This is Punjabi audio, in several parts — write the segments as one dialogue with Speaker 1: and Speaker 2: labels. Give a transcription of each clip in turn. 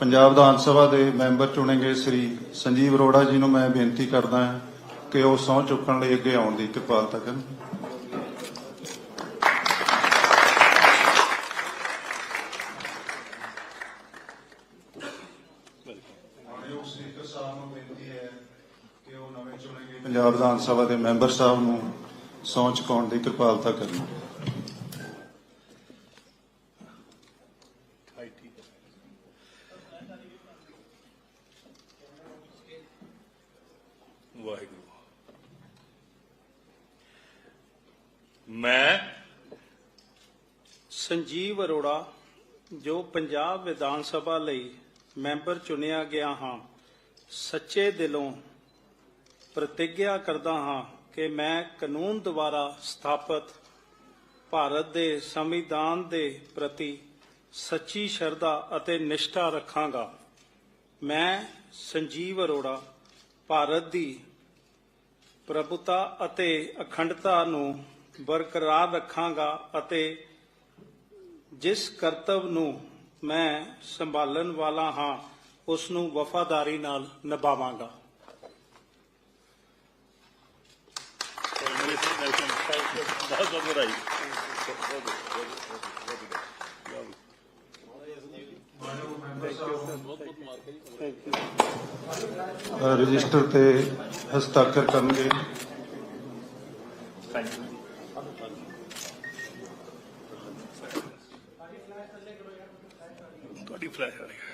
Speaker 1: ਪੰਜਾਬ ਵਿਧਾਨ ਸਭਾ ਦੇ ਮੈਂਬਰ ਚੁਣੇ ਗਏ ਸ੍ਰੀ ਸੰਜੀਵ ਅਰੋੜਾ ਜੀ ਨੂੰ ਮੈਂ ਬੇਨਤੀ ਕਰਦਾ ਹਾਂ ਕਿ ਉਹ ਸਹੁੰ ਚੁੱਕਣ ਲਈ ਅੱਗੇ ਆਉਣ ਦੀ ਕਿਰਪਾਲਤਾ ਕਰਨ। ਮਾਨਯੋਗ ਸਪੀਕਰ ਸਾਹਿਬ ਨੂੰ ਬੇਨਤੀ ਹੈ ਕਿ ਉਹ ਨਵੇਂ ਚੁਣੇ ਗਏ ਪੰਜਾਬ ਵਿਧਾਨ ਸਭਾ ਦੇ ਮੈਂਬਰ ਸਾਹਿਬ ਨੂੰ ਸਹੁੰ ਚੁਕਾਉਣ ਦੀ ਕਿਰਪਾਲਤਾ ਕਰਨ।
Speaker 2: ਵਾਹਿਗੁਰੂ। ਮੈਂ
Speaker 3: ਸੰਜੀਵ ਅਰੋੜਾ, ਜੋ ਪੰਜਾਬ ਵਿਧਾਨ ਸਭਾ ਲਈ ਮੈਂਬਰ ਚੁਣਿਆ ਗਿਆ ਹਾਂ, ਸੱਚੇ ਦਿਲੋਂ ਪ੍ਰਤੀਗਿਆ ਕਰਦਾ ਹਾਂ ਕਿ ਮੈਂ ਕਾਨੂੰਨ ਦੁਆਰਾ ਸਥਾਪਿਤ ਭਾਰਤ ਦੇ ਸੰਵਿਧਾਨ ਦੇ ਪ੍ਰਤੀ ਸੱਚੀ ਸ਼ਰਧਾ ਅਤੇ ਨਿਸ਼ਠਾ ਰੱਖਾਂਗਾ। ਮੈਂ ਸੰਜੀਵ ਅਰੋੜਾ, ਭਾਰਤ ਦੀ ਪ੍ਰਭੁਤਾ ਅਤੇ ਅਖੰਡਤਾ ਨੂੰ ਬਰਕਰਾਰ ਰੱਖਾਂਗਾ ਅਤੇ ਜਿਸ ਕਰਤਵ ਨੂੰ ਮੈਂ ਸੰਭਾਲਣ ਵਾਲਾ ਹਾਂ, ਉਸ ਨੂੰ ਵਫਾਦਾਰੀ ਨਾਲ ਨਿਭਾਵਾਂਗਾ।
Speaker 2: ਬਹੁਤ ਬਹੁਤ ਵਧਾਈ
Speaker 1: ਰਜਿਸਟਰ ਤੇ ਹਸਤਾਖਰ ਕਰਨਗੇ।
Speaker 2: ਤੁਹਾਡੀ ਫਲੈਸ਼ ਆ ਰਹੀ ਹੈ।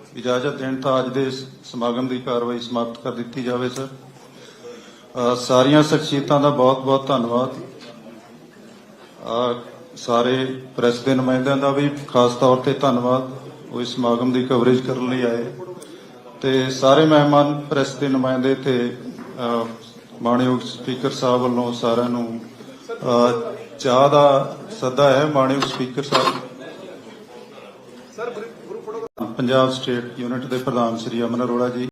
Speaker 1: ਇਜਾਜ਼ਤ ਦੇਣ ਤਾਂ ਅੱਜ ਦੇ ਸਮਾਗਮ ਦੀ ਕਾਰਵਾਈ ਸਮਾਪਤ ਕਰ ਦਿੱਤੀ ਜਾਵੇ, ਸਰ। ਸਾਰੀਆਂ ਸ਼ਖਸੀਅਤਾਂ ਦਾ ਬਹੁਤ-ਬਹੁਤ ਧੰਨਵਾਦ। ਸਾਰੇ ਪ੍ਰੈਸ ਦੇ ਨੁਮਾਇੰਦਿਆਂ ਦਾ ਵੀ ਖਾਸ ਤੌਰ ਤੇ ਧੰਨਵਾਦ। ਉਹ ਇਸ ਸਮਾਗਮ ਦੀ ਕਵਰੇਜ ਕਰਨ ਲਈ ਆਏ। ਤੇ ਸਾਰੇ ਮਹਿਮਾਨ ਪ੍ਰੈਸ ਦੇ ਨੁਮਾਇੰਦੇ ਤੇ ਮਾਣਯੋਗ ਸਪੀਕਰ ਸਾਹਿਬ ਵੱਲੋਂ ਸਾਰਿਆਂ ਨੂੰ ਚਾਹ ਦਾ ਸੱਦਾ ਹੈ, ਮਾਣਯੋਗ ਸਪੀਕਰ ਸਾਹਿਬ। ਪੰਜਾਬ ਸਟੇਟ ਯੂਨਿਟ ਦੇ ਪ੍ਰਧਾਨ ਸ੍ਰੀ ਅਮਨ ਅਰੋੜਾ ਜੀ